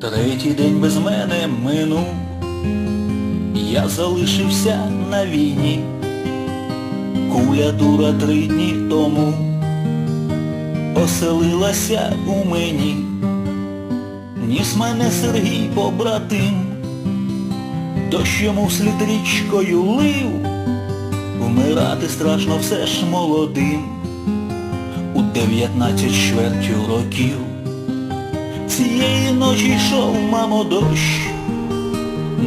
Третій день без мене минув, я залишився на війні, куля дура три дні тому оселилася у мені, ніс мене Сергій побратим, дощ йому вслід річкою лив, вмирати страшно все ж молодим, у дев'ятнадцять чвертю років. Цієї ночі йшов, мамо, дощ,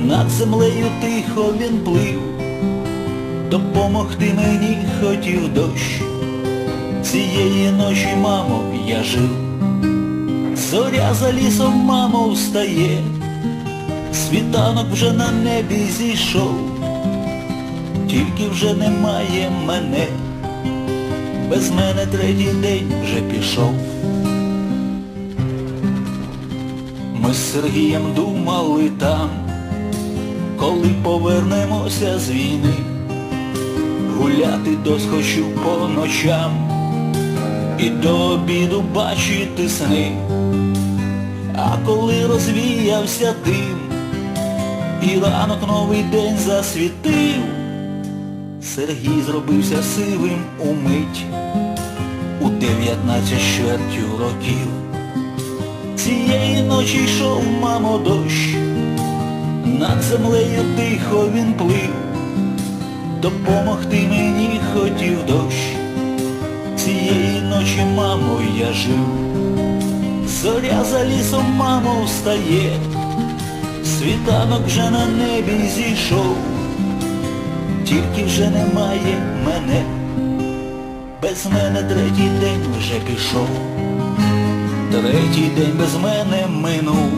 над землею тихо він плив, допомогти мені хотів дощ. Цієї ночі, мамо, я жив. Зоря за лісом, мамо, встає, світанок вже на небі зійшов, тільки вже немає мене, без мене третій день вже пішов. З Сергієм думали там, коли повернемося з війни, гуляти досхочу по ночам і до обіду бачити сни. А коли розвіявся дим, і ранок новий день засвітив, Сергій зробився сивим умить у дев'ятнадцять чвертю років. Ночі йшов, мамо, дощ, над землею тихо він плив, допомогти мені хотів дощ. Цієї ночі, мамо, я жив. Зоря за лісом, мамо, встає, світанок вже на небі зійшов, тільки вже немає мене, без мене третій день вже пішов. Третій день без мене минув,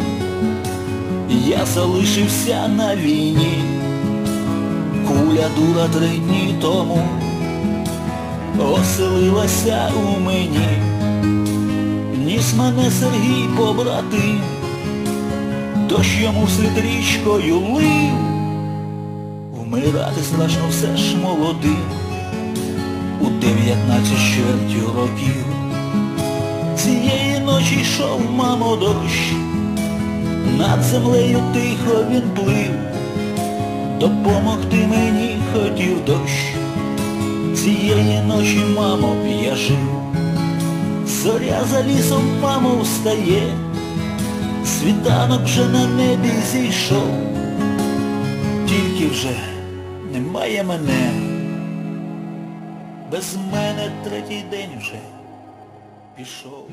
я залишився на війні, куля дура три дні тому оселилася у мені, ніс мене Сергій побратим, дощ йому вслід річкою лив, вмирати страшно все ж молодим, у дев'ятнадцять чвертю років. Цієї ночі йшов, мамо, дощ, над землею тихо він плив, допомогти мені хотів дощ. Цієї ночі, мамо, я жив, зоря за лісом, мамо, встає, світанок вже на небі зійшов, тільки вже немає мене, без мене третій день вже пішов.